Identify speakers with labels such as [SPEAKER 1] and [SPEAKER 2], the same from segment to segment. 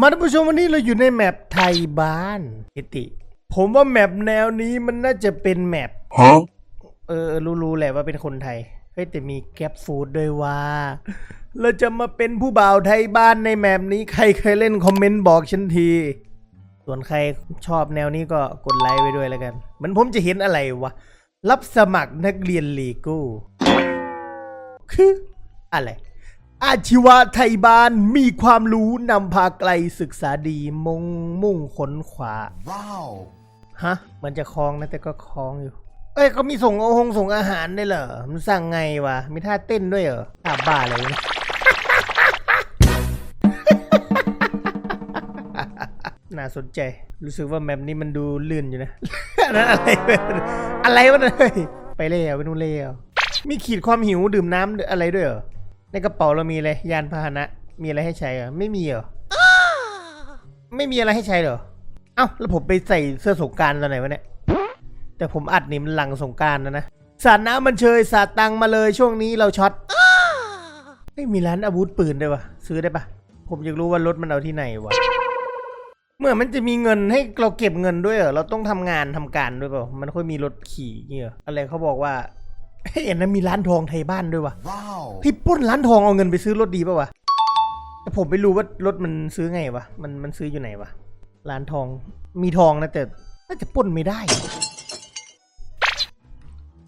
[SPEAKER 1] มาท่านผู้ชมวันนี้เราอยู่ในแมปไทยบ้านกิติ ผมว่าแมปแนวนี้มันน่าจะเป็นแมป
[SPEAKER 2] Huh?
[SPEAKER 1] เออรู้ๆแหละว่าเป็นคนไทยเฮ้ยแต่มีแก๊ปฟู้ดด้วยว่า เราจะมาเป็นผู้บ่าวไทยบ้านในแมปนี้ใครเคยเล่นคอมเมนต์บอกฉันที ส่วนใครชอบแนวนี้ก็กดไลค์ไว้ด้วยแล้วกันเหมือนผมจะเห็นอะไรวะ รับสมัครนักเรียนลีโก้คืออะไร อาชีวะไทยบ้านมีความรู้นำพาไกลศึกษาดีมงมุ่งขนขวา
[SPEAKER 2] Wow.
[SPEAKER 1] ฮะเหมันจะคล้องนะแต่ก็คล้องอยู่ เอ้ยเขามีส่งเอาหงส่งอาหารได้วยเหรอ มันสั่งไงวะ มีท่าเต้นด้วยเหรอท่าบ้าอะไรวะเนี่ย น่าสนใจ รู้สึกว่าแมปนี้มันดูลื่นอยู่นะ อันนั้นอะไรวะอะไรวะเนี่ยเฮ้ยไปเล่วไปนู่นเล่วมีขีดความหิวดื่มน้ำอะไรด้วยเหรอ ในกระเป๋าเรามีอะไรยานพาหนะ มีอะไรให้ใช้เหรอไม่มีเหรอไม่มีอะไรให้ใช้เหรอเอ้าแล้วผมไปใส่เสื้อสงการตอนไหนวะเนี่ยแต่ผมอัดนี่มันหลังสงการนะนะสาดน้ำมันเชยสาดตังมาเลยช่วงนี้เราช็อตไม่มีร้านอาวุธปืนด้วยวะซื้อได้ปะผมอยากรู้ว่ารถมันเอาที่ไหนวะเมื่อมันจะมีเงินให้เราเก็บเงินด้วยเหรอเราต้องทำงานทำการด้วยเปล่ามันค่อยมีรถขี่เงี้ยอะไรเขาบอกว่า เฮ้ยอันนั้นมีร้านทองไทยบ้านด้วยวะ
[SPEAKER 2] Wow.
[SPEAKER 1] พี่ปล้นร้านทองเอาเงินไปซื้อรถดีป่าวะแต่ผมไม่รู้ว่ารถมันซื้อไงวะมันมันซื้ออยู่ไหนวะร้านทองมีทองนะแต่น่าจะปล้นไม่ได้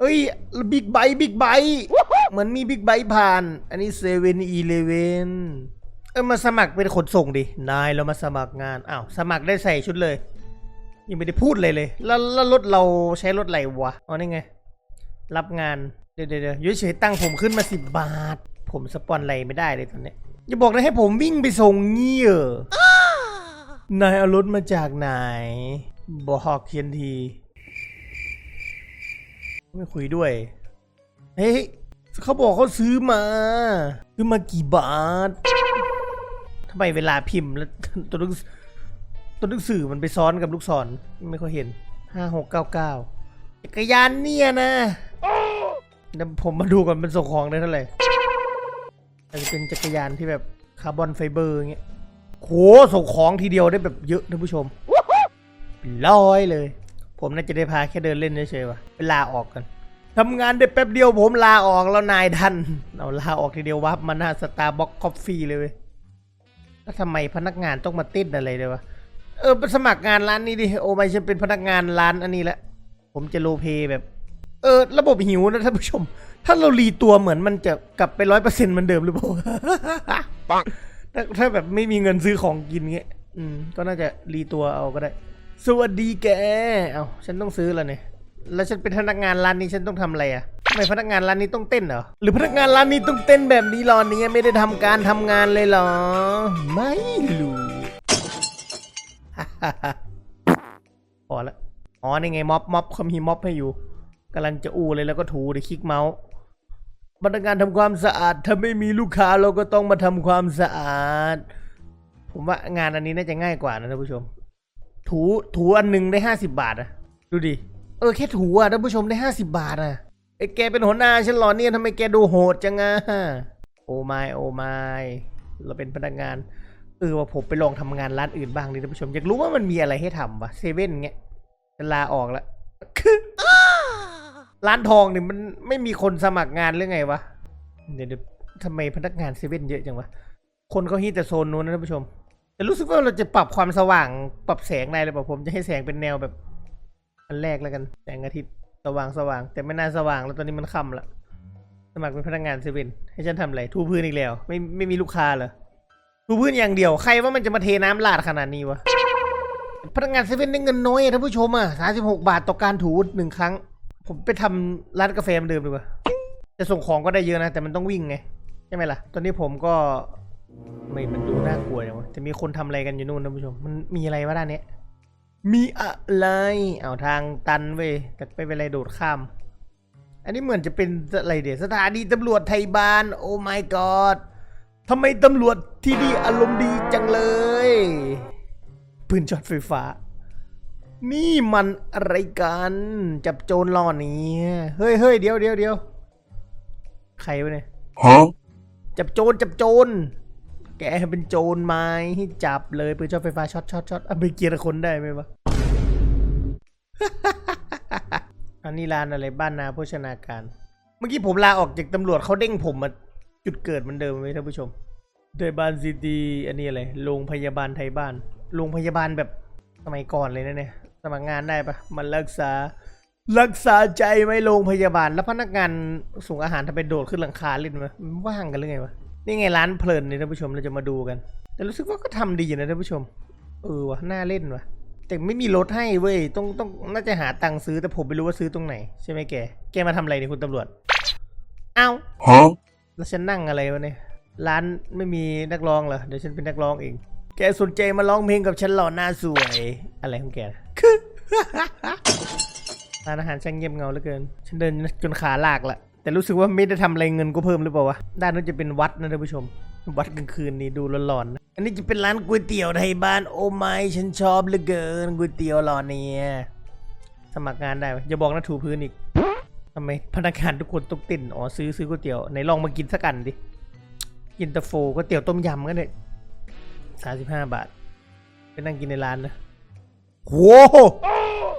[SPEAKER 1] เอ้ยบิ๊กไบค์บิ๊กไบค์เหมือนมีบิ๊กไบค์ผ่าน อันนี้เซเว่นอีเลเวนเออมาสมัครเป็นขนส่งดิ นายเรามาสมัครงาน อ้าว สมัครได้ใส่ชุดเลย ยังไม่ได้พูดเลยเลย แล้วแล้วรถเราใช้รถอะไรวะ อ๋อนี่ไง รับงาน เดี๋ยวเดี๋ยวเดี๋ยวอยุ่เฉยตั้งผมขึ้นมาสิบบาท ผมสปอนอะไรไม่ได้เลยตอนเนี้ยอย่าบอกนะให้ผมวิ่งไปส่งเงี้ยนายเอารถมาจากไหน บอกเคียนที ไม่คุยด้วย เฮ้ยเขาบอกเขาซื้อมาซื้อมากี่บาททำไมเวลาพิมพ์แล้วตัวหนังตัวหนังสือมันไปซ้อนกับลูกศรไม่ค่อยเห็นห้าหกเก้าเก้าจักรยานเนี่ยนะ เดี๋ยวผมมาดูก่อนมันส่งของได้เท่าไหร่อาจจะเป็นจักรยานที่แบบคาร์บอนไฟเบอร์อย่างเงี้ยโหส่งของทีเดียวได้แบบเยอะท่านผู้ชมร้อยเลย ผมน่าจะได้พาแค่เดินเล่นเฉยๆว่ะไปลาออกกันทำงานได้แป๊บเดียวผมลาออกแล้วนายทันเอาลาออกทีเดียววับมาหน้าสตาร์บ็อกคอฟฟี่เลยเว้ยแล้วทำไมพนักงานต้องมาต้นอะไรเลยวะเออไปสมัครงานร้านนี้ดิโอ้ไม่ฉันเป็นพนักงานร้านอันนี้แหละผมจะโลเพแบบ เออระบบหิวนะท่านผู้ชม ถ้าเรารีตัวเหมือนมันจะกลับไปร้อยเปอร์เซ็นต์เหมือนเดิมหรือเปล่า
[SPEAKER 2] ปัง
[SPEAKER 1] ถ้าถ้าแบบไม่มีเงินซื้อของกินเงี้ย อืม ก็น่าจะรีตัวเอาก็ได้ สวัสดีแก เอาฉันต้องซื้อแล้วเนี่ย แล้วฉันเป็นพนักงานร้านนี้ฉันต้องทำอะไรอะทำไมพนักงานร้านนี้ต้องเต้นเหรอ หรือพนักงานร้านนี้ต้องเต้นแบบนี้หรอเนี่ยไม่ได้ทำการทำงานเลยเหรอ ไม่รู้ พอละ อ๋อ นี่ไงม็อบม็อบเขามีม็อบให้อยู่ กำลังจะอู้เลยแล้วก็ถูเดี๋ยวคลิกเมาส์พนักงานทำความสะอาด ถ้าไม่มีลูกค้าเราก็ต้องมาทำความสะอาด ผมว่างานอันนี้น่าจะง่ายกว่านะท่านผู้ชม ถูถูอันหนึ่งได้ห้าสิบบาทอะดูดิ เออแค่ถูอะท่านผู้ชมได้ห้าสิบาทอะไอ้แกเป็นหัวหน้าฉันหรอเนี่ยทำไมแกดูโหดจังอะโอ้ไม่โอ้ไม่เราเป็นพนักงาน เออว่าผมไปลองทำงานร้านอื่นบ้างดิท่านผู้ชม อยากรู้ว่ามันมีอะไรให้ทำวะเซเว่นเงี้ยจะลาออกละ ร้านทองเนี่ยมันไม่มีคนสมัครงานหรือไงวะ เดี๋ยวทำไมพนักงานเซเว่นเยอะจังวะ คนเขาฮิตแต่โซนนู้นนะท่านผู้ชม แต่รู้สึกว่าเราจะปรับความสว่างปรับแสงได้เลยเปล่าผมจะให้แสงเป็นแนวแบบ อันแรกแล้วกันแสงอาทิตย์สว่างสว่าง แต่ไม่น่าสว่างแล้วตอนนี้มันค่ำละสมัครเป็นพนักงานเซเว่นให้ฉันทำอะไรทูพื้นอีกแล้ว ไม่ไม่มีลูกค้าเหรอทูพื้นอย่างเดียวใครว่ามันจะมาเทน้ำลาดขนาดนี้วะพนักงานเซเว่นได้เงินน้อยท่านผู้ชมอะสาสิบหกบาทต่อการถูหนึ่งครั้ง ผมไปทำร้านกาแฟเหมือนเดิมดีกว่าจะส่งของก็ได้เยอะนะ แต่มันต้องวิ่งไงใช่ไหมล่ะ ตอนนี้ผมก็ไม่มันดูน่ากลัวอย่างวะแต่มีคนทำอะไรกันอยู่นู่นท่านผู้ชม มันมีอะไรวะด้านเนี้ยมีอะไรเอาทางตันเว้ยแต่ไม่เป็นไรโดดข้าม อันนี้เหมือนจะเป็นอะไรเดี๋ยวสถานีตำรวจไทยบ้าน โอ้ my god ทำไมตำรวจที่นี่อารมณ์ดีจังเลย ปืนช็อตไฟฟ้า นี่มันอะไรกัน จับโจรล่อหนี้เฮ้ยเฮ้ยเดี๋ยวเดี๋ยวเดี๋ยวใครวะเนี่ย
[SPEAKER 2] Huh?
[SPEAKER 1] จับโจรจับโจรแกเป็นโจรไหม้ให้จับเลยปืนช็อตไฟฟ้าช็อตช็อตช็อตเอาไปเกียร์คนได้ไหมวะอันนี้ร้านอะไรบ้านนาโภชนาการ เมื่อกี้ผมลาออกจากตำรวจเขาเด้งผมมาจุดเกิดเหมือนเดิมไหมท่านผู้ชมไทยบ้านซีดีอันนี้อะไรโรงพยาบาลไทยบ้านโรงพยาบาลแบบสมัยก่อนเลยนะเนี่ย สมัครงานได้ปะมันรักษา รักษาใจไหมโรงพยาบาล แล้วพนักงานส่งอาหารทำไปโดดขึ้นหลังคาเล่นไหมมันว่างกันหรือไงวะ นี่ไงร้านเพลินนี่ท่านผู้ชมเราจะมาดูกัน แต่รู้สึกว่าก็ทำดีนะท่านผู้ชม เออวะน่าเล่นวะแต่ไม่มีรถให้เว้ย ต้องต้องน่าจะหาตังค์ซื้อแต่ผมไม่รู้ว่าซื้อตรงไหน ใช่ไหมแก แกมาทำอะไรเนี่ยคุณตำรวจ เอ้า
[SPEAKER 2] Huh?
[SPEAKER 1] แล้วฉันนั่งอะไรวะเนี่ย ร้านไม่มีนักร้องเหรอ เดี๋ยวฉันเป็นนักร้องเอง แกสนใจมาร้องเพลงกับฉันหล่อหน้าสวย อะไรของแกคือ ร้านอาหารช่างเงียบเงาเหลือเกิน ฉันเดินจนขาลากละ แต่รู้สึกว่าไม่ได้ทำอะไรเงินก็เพิ่มหรือเปล่าวะ ด้านนู้นจะเป็นวัดนะท่านผู้ชม วัดกลางคืนนี่ดูหลอนๆนะอันนี้จะเป็นร้านก๋วยเตี๋ยวไทยบ้าน โอ้ไม่ฉันชอบเหลือเกินก๋วยเตี๋ยวหลอเนี่ยสมัครงานได้ไหมอย่าบอกนะถูพื้นอีกทำไมพนักงานทุกคนต้องติ่นอ๋อซื้อซื้อก๋วยเตี๋ยวไหนลองมากินสักอันดิกินตาโฟก๋วยเตี๋ยวต้มยำก็เนี่ยสามสิบห้าบาทไปนั่งกินในร้านนะโห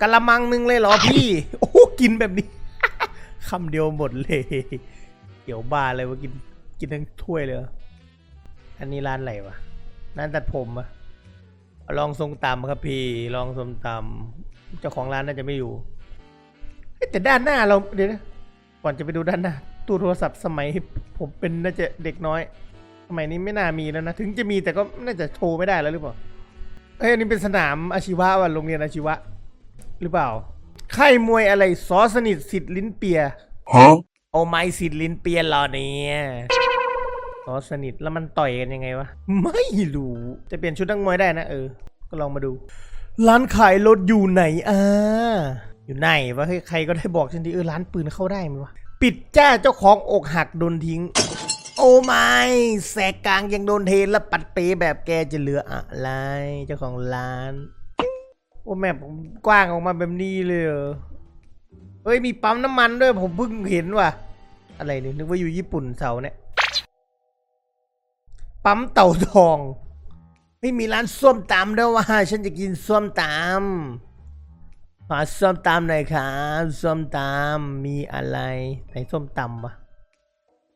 [SPEAKER 1] กะละมังนึงเลยเหรอพี่ โอ้โหกินแบบนี้ คำเดียวหมดเลย เกี่ยวบ้าเลยว่ากินกินทั้งถ้วยเลย อันนี้ร้านอะไรวะร้านตัดผมอะลองทรงตำครับพี่ลองทรงตำเจ้าของร้านน่าจะไม่อยู่แต่ด้านหน้าเราเดี๋ยวนะก่อนจะไปดูด้านหน้าตู้โทรศัพท์สมัยผมเป็นน่าจะเด็กน้อย สมัยนี้ไม่น่ามีแล้วนะ ถึงจะมีแต่ก็น่าจะโทรไม่ได้แล้วหรือเปล่าเฮ้ยนนี้เป็นสนามอาชีวะว่ะโรงเรียนอาชีวะ หรือเปล่าค่ายมวยอะไรซอสนิทสิทธิ์ลิ้นเปีย
[SPEAKER 2] Huh?
[SPEAKER 1] โอ้ไม่สิทธิ์ลิ้นเปียเหรอเนี่ยซอสนิทแล้วมันต่อยกันยังไงวะ ไม่รู้จะเปลี่ยนชุดนักมวยได้นะเออ ก็ลองมาดู ร้านขายรถอยู่ไหนอ่าอยู่ไหนวะเฮ้ยใครก็ได้บอกฉันทีเออร้านปืนเข้าได้ไหมวะปิดจ้าเจ้าของอกหักโดนทิ้ง โอ้ไม่แสกกลางยังโดนเทแล้วปัดเปแบบแกจะเหลืออะไร เจ้าของร้าน โอ้แม่ผมกว้างออกมาแบบนี้เลยเหรอเฮ้ยมีปั๊มน้ำมันด้วยผมเพิ่งเห็นว่ะ อะไรเนี่ยนึกว่าอยู่ญี่ปุ่นเสาเนี่ย ปั๊มเต่าทอง ไม่มีร้านส้มตำด้วยว่า ฉันจะกินส้มตำขอส้มตำหน่อยครับส้มตำมีอะไรไหนส้มตำวะ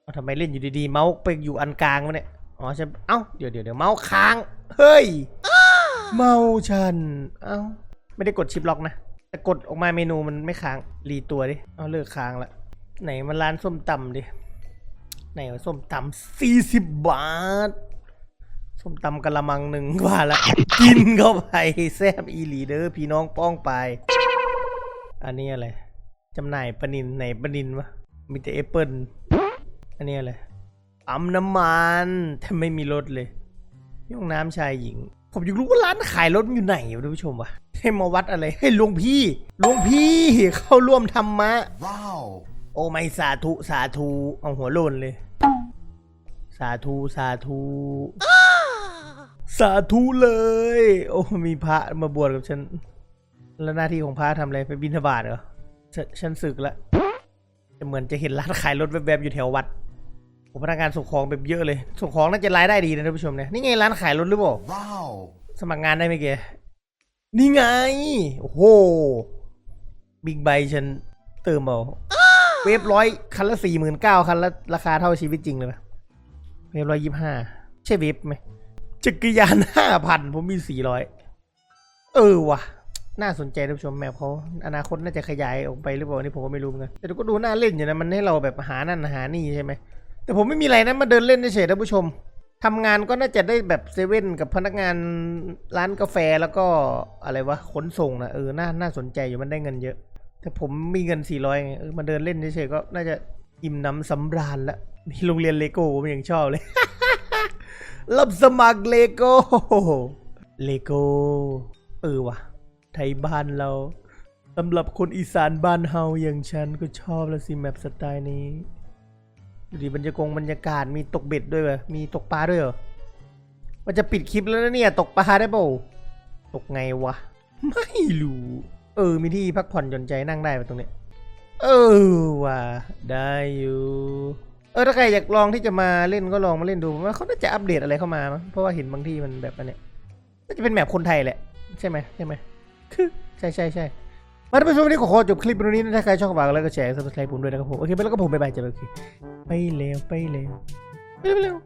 [SPEAKER 1] เอาทำไมเล่นอยู่ดีๆ เมาส์ไปอยู่อันกลางวะเนี่ย อ๋อใช่เอ้า เดี๋ยวเดี๋ยวเดี๋ยวเมาส์ค้าง เฮ้ย เมาฉัน เอ้า ไม่ได้กดชิปล็อกนะ แต่กดออกมาเมนูมันไม่ค้าง รีตัวดิ เอาเลิกค้างละ ไหนมันร้านส้มตำดิ ไหนว่าส้มตำสี่สิบบาท ส้มตำกะละมังหนึ่งกว่าละ กินเข้าไปแซ่บอีหลีเด้อพี่น้องป้องไป อันนี้อะไร จำหน่ายปนินไหนปนินวะ มีแต่แอปเปิลอันนี้อะไรปั๊มน้ำมันแต่ไม่มีรถเลยห้องน้ำชายหญิง ผมอยากรู้ว่าร้านขายรถมันอยู่ไหนวะท่านผู้ชมวะให้มาวัดอะไร ให้หลวงพี่หลวงพี่เข้าร่วมธรรมะ
[SPEAKER 2] Wow.
[SPEAKER 1] โอ้ไม่สาธุสาธุเอาหัวโลนเลย สาธุสาธุสาธุเลย โอ้มีพระมาบวชกับฉัน แล้วหน้าที่ของพระทำอะไรไปบิณฑบาตเหรอฉนฉันศึกแล้วแต่เหมือนจะเห็นร้านขายรถแวบๆอยู่แถววัด โอ้พนักงานส่งของแบบเยอะเลย ส่งของน่าจะรายได้ดีนะท่านผู้ชมเนี่ยนี่ไงร้านขายรถหรือเปล่า
[SPEAKER 2] Wow.
[SPEAKER 1] สมัครงานได้ไหมแกนี่ไง โอ้โหบิ๊กไบฉันเติมเอาเวฟร้อยคันละสี่หมื่นเก้าคันละราคาเท่าชีวิตจริงเลยปะเวฟร้อยยี่ห้าใช่เวฟไหมจักรยานห้าพันผมมีสี่ร้อยเออว่ะ น่าสนใจท่านผู้ชมแมพเขาอนาคตน่าจะขยายออกไปหรือเปล่านี่ผมก็ไม่รู้เหมือนกันแต่ก็ดูน่าเล่นอยู่นะมันให้เราแบบหานั่นหานี่ใช่ไหม แต่ผมไม่มีอะไรนะมาเดินเล่นเฉยๆท่านผู้ชมทำงานก็น่าจะได้แบบเซเว่นกับพนักงานร้านกาแฟแล้วก็อะไรวะขนส่งนะเออน่าน่าสนใจอยู่มันได้เงินเยอะ แต่ผมมีเงิน 400ไงเออมาเดินเล่นเฉยๆก็น่าจะอิ่มหน้ำสำราญละนี่โรงเรียนเลโก้ผมยังชอบเลย รับสมัครเลโก้เลโก้เออวะไทยบ้านเราสำหรับคนอีสานบ้านเฮาอย่างฉันก็ชอบละสิแมปสไตล์นี้ ดูดิบรรยากงบรรยากาศมีตกเบ็ดด้วยเหรอมีตกปลาด้วยเหรอมันจะปิดคลิปแล้วนะเนี่ย ตกปลาได้เปล่าตกไงวะ ไม่รู้ เออ มีที่พักผ่อนหย่อนใจนั่งได้ปะตรงเนี้ยเออว่ะได้อยู่เออถ้าใครอยากลองที่จะมาเล่นก็ลองมาเล่นดูว่าเขาน่าจะอัปเดตอะไรเข้ามามั้งเพราะว่าเห็นบางที่มันแบบอันเนี้ยน่าจะเป็นแมปคนไทยแหละ ใช่ไหมใช่ไหมคือใช่ใช่ใช่ มาเป็นผู้ชมวันนี้ขอจบคลิปตรงนี้นะถ้าใครชอบก็ฝากแล้วก็แชร์ซับสไครป์ผมด้วยนะครับผมโอเคไปแล้วก็ผมไปบายจ้ะโอเคไปเร็วไปเร็วไปเร็ว